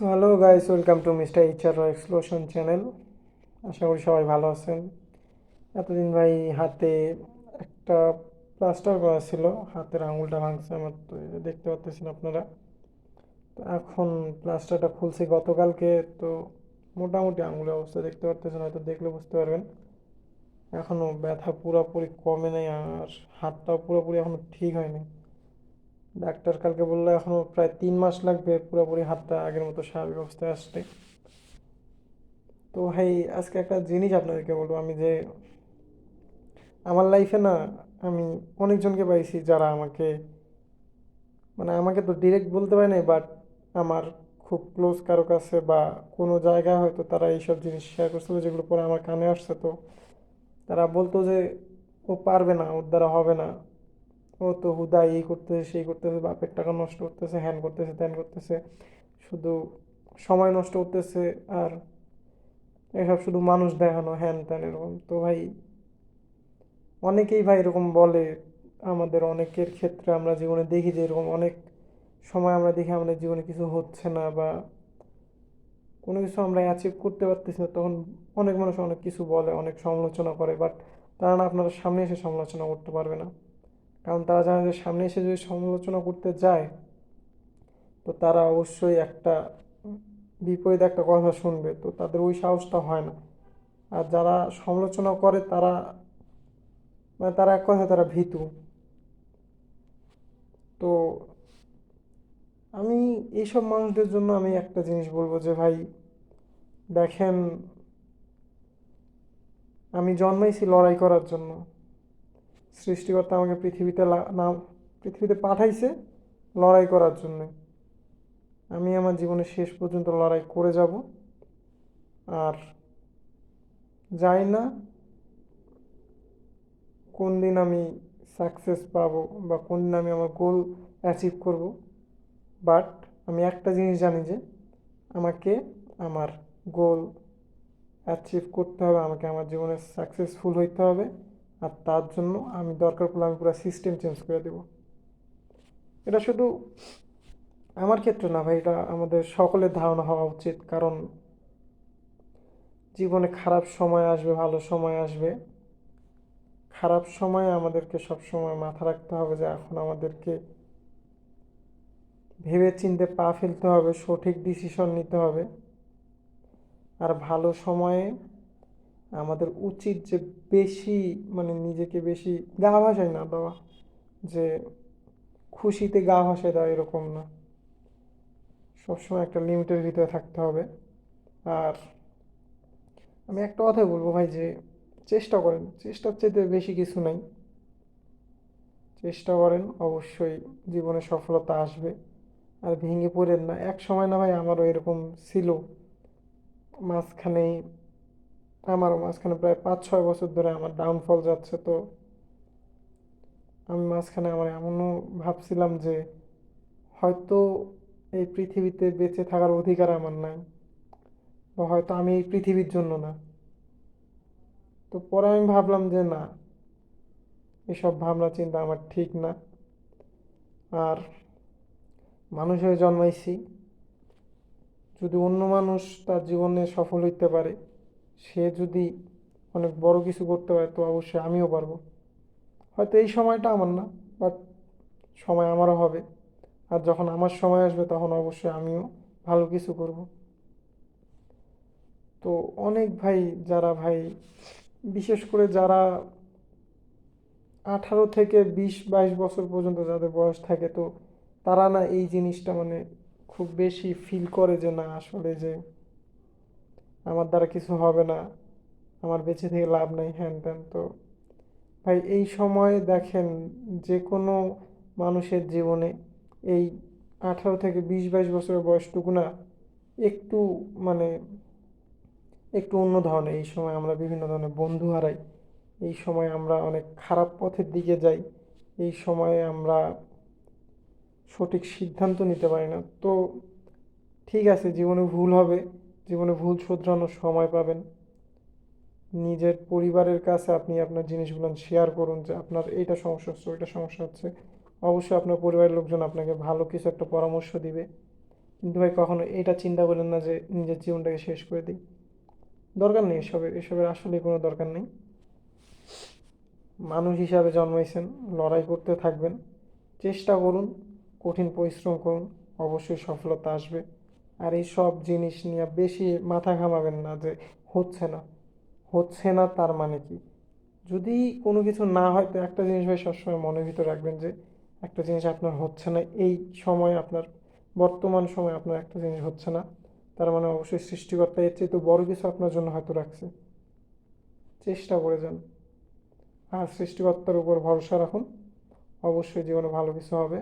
So hello guys welcome to mister HR explosion channel আশা করি সবাই ভালো আছেন। এতদিন ভাই হাতে একটা প্লাস্টার করা ছিল, হাতের আঙুলটা ভাঙছে আমার, তো দেখতে পাচ্ছেন আপনারা। তো এখন প্লাস্টারটা খুলছি গতকালকে, তো মোটামুটি আঙুলের অবস্থা দেখতে পারতেছেন, হয়তো দেখলে বুঝতে পারবেন। এখনও ব্যথা পুরোপুরি কমে নেই আর হাতটাও পুরোপুরি এখনও ঠিক হয়নি। ডাক্তার কালকে বলল এখনও প্রায় তিন মাস লাগবে পুরোপুরি হাতটা আগের মতো স্বাভাবিক অবস্থায় আসতে। তো ভাই, আজকে একটা জিনিস আপনাদেরকে বলব, আমি যে আমার লাইফে না আমি অনেকজনকে পাইছি যারা আমাকে মানে আমাকে তো ডিরেক্ট বলতে পারে নাই বাট আমার খুব ক্লোজ কারও কাছে বা কোনো জায়গায় হয়তো তারা এইসব জিনিস শেয়ার করছিল যেগুলো পরে আমার কানে আসছে। তো তারা বলতো যে, ও পারবে না, ওর দ্বারা হবে না। ও তো হুদা, এই করতেছে, সেই করতেছে, বাপের টাকা নষ্ট করতেছে, হ্যান করতেছে, ত্যান করতেছে। শুধু সময় নষ্ট করতেছে আর এসব শুধু মানুষ দেখানো, হ্যান ত্যান এরকম। তো ভাই, অনেকেই ভাই এরকম বলে আমাদের অনেকের ক্ষেত্রে আমরা জীবনে দেখি যে এরকম অনেক সময় আমরা দেখি আমাদের জীবনে কিছু হচ্ছে না বা কোনো কিছু আমরা অ্যাচিভ করতে পারতেছি না, তখন অনেক মানুষ অনেক কিছু বলে, অনেক সমালোচনা করে বাট তারা না আপনার সামনে এসে সমালোচনা করতে পারবে না। কারণ তারা জানে যে সামনে এসে যদি সমালোচনা করতে যায়, তো তারা অবশ্যই একটা বিপরীত একটা কথা শুনবে। তো তাদের ওই সাহসটা হয় না। আর যারা সমালোচনা করে, তারা মানে তারা এক কথায় তারা ভীতু। তো আমি এইসব মানুষদের জন্য আমি একটা জিনিস বলব যে, ভাই, দেখেন, আমি জন্মাইছি লড়াই করার জন্য। সৃষ্টিকর্তা আমাকে পৃথিবীতে নাম পৃথিবীতে পাঠাইছে লড়াই করার জন্য। আমি আমার জীবনের শেষ পর্যন্ত লড়াই করে যাব। আর জানি না কোন দিন আমি সাকসেস পাবো বা কোন দিন আমি আমার গোল অ্যাচিভ করব। বাট আমি একটা জিনিস জানি যে, আমাকে আমার গোল অ্যাচিভ করতে হবে, আমাকে আমার জীবনে সাকসেসফুল হইতে হবে। আর তার জন্য আমি দরকার পড়লে আমি পুরো সিস্টেম চেঞ্জ করে দেব। এটা শুধু আমার ক্ষেত্রে না ভাই, এটা আমাদের সকলের ধারণা হওয়া উচিত। কারণ জীবনে খারাপ সময় আসবে, ভালো সময় আসবে। খারাপ সময়ে আমাদেরকে সব সময় মাথা রাখতে হবে যে এখন আমাদেরকে ভেবে চিন্তে, পা ফেলতে হবে, সঠিক ডিসিশন নিতে হবে। আর ভালো সময়ে আমাদের উচিত যে বেশি মানে নিজেকে বেশি গা ভাসায় না দেওয়া যে খুশিতে গা ভাসায় দেওয়া এরকম না। সবসময় একটা লিমিটের ভিতরে থাকতে হবে। আর আমি একটা কথাই বলব ভাই যে চেষ্টা করেন, চেষ্টার চাইতে বেশি কিছু নাই। চেষ্টা করেন, অবশ্যই জীবনে সফলতা আসবে। আর ভেঙে পড়েন না। এক সময় না ভাই আমারও এরকম ছিল। মাঝখানেই আমারও মাঝখানে প্রায় পাঁচ ছয় বছর ধরে আমার ডাউনফল যাচ্ছে, তো আমি মাঝখানে আমার এমনও ভাবছিলাম যে হয়তো এই পৃথিবীতে বেঁচে থাকার অধিকার আমার নাই বা হয়তো আমি এই পৃথিবীর জন্য না। তো পরে আমি ভাবলাম যে না, এসব ভাবনা চিন্তা আমার ঠিক না। আর মানুষ হয়ে জন্মাইছি, যদি অন্য মানুষ তার জীবনে সফল হইতে পারে সে যদি অনেক বড় কিছু করতে পারে, তো অবশ্যই আমিও পারব। হয়তো এই সময়টা আমার না বাট সময় আমারও হবে। আর যখন আমার সময় আসবে, তখন অবশ্যই আমিও ভালো কিছু করব। তো অনেক ভাই, যারা ভাই, বিশেষ করে যারা আঠারো থেকে বিশ, বাইশ বছর পর্যন্ত যাদের বয়স থাকে, তো তারা না এই জিনিসটা মানে খুব বেশি ফিল করে যে না, আসলে যে আমার দ্বারা কিছু হবে না। আমার বেঁচে থেকে লাভ নাই, হ্যান ত্যান। তো ভাই, এই সময় দেখেন যে কোনো মানুষের জীবনে এই আঠারো থেকে বিশ, বাইশ বছরের বয়সটুকু না একটু মানে একটু অন্য ধরনের। এই সময় আমরা বিভিন্ন ধরনের বন্ধু হারাই। এই সময় আমরা অনেক খারাপ পথের দিকে যাই। এই সময়ে আমরা সঠিক সিদ্ধান্ত নিতে পারি না। তো ঠিক আছে, জীবনে ভুল হবে। জীবনে ভুল শুধরানোর সময় পাবেন। নিজের পরিবারের কাছে আপনি আপনার জিনিসগুলো শেয়ার করুন যে আপনার এইটা সমস্যা হচ্ছে, ওইটা সমস্যা হচ্ছে। অবশ্যই আপনার পরিবারের লোকজন আপনাকে ভালো কিছু একটা পরামর্শ দিবে। কিন্তু ভাই কখনো এটা চিন্তা করেন না যে নিজের জীবনটাকে শেষ করে দিই। দরকার নেই এসবের এসবের আসলে কোনো দরকার নেই। মানুষ হিসাবে জন্মাইছেন, লড়াই করতে থাকবেন। চেষ্টা করুন, কঠিন পরিশ্রম করুন, অবশ্যই সফলতা আসবে। আর এই সব জিনিস নিয়ে বেশি মাথা ঘামাবেন না যে হচ্ছে না। হচ্ছে না তার মানে কি? যদি কোনো কিছু না হয়, তো একটা জিনিস ভাই সবসময় মনের ভিতর রাখবেন যে একটা জিনিস আপনার হচ্ছে না। এই সময় আপনার, বর্তমান সময় আপনার একটা জিনিস হচ্ছে না। তার মানে অবশ্যই সৃষ্টিকর্তা এর চেয়ে তো বড় কিছু আপনার জন্য হয়তো রাখছে। চেষ্টা করে যান। আর সৃষ্টিকর্তার উপর ভরসা রাখুন। অবশ্যই জীবনে ভালো কিছু হবে।